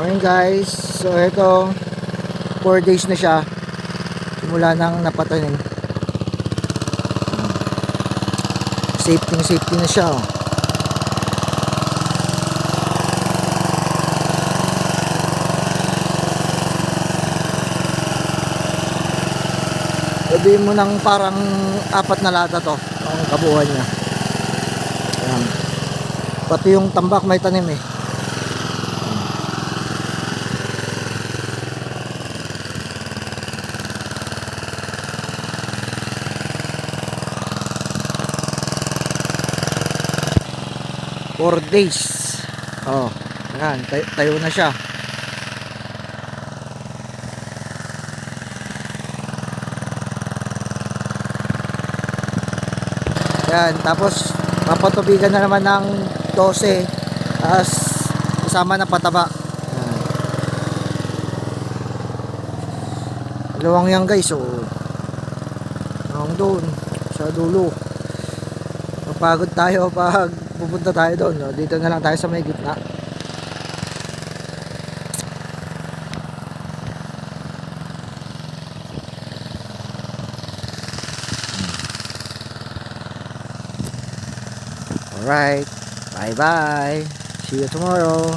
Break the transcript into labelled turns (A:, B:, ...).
A: Morning guys. So ito 4 days na siya. Simula nang napatanim. Safety safety na siya. Oh. Sabihin mo ng parang apat na lata to ang kabuuan niya. Ayan. Pati yung tambak may tanim eh. Four days. Oh, ayan, tay- tayo na siya. Ayan, tapos papatubigan na naman ng 12 as kasama na pataba. Ayan. Dalawang yan guys, oh. Ang doon, sa dulo. Mapagod tayo pag pupunta tayo doon. No? Dito na lang tayo sa may gitna. Alright. Bye bye. See you tomorrow.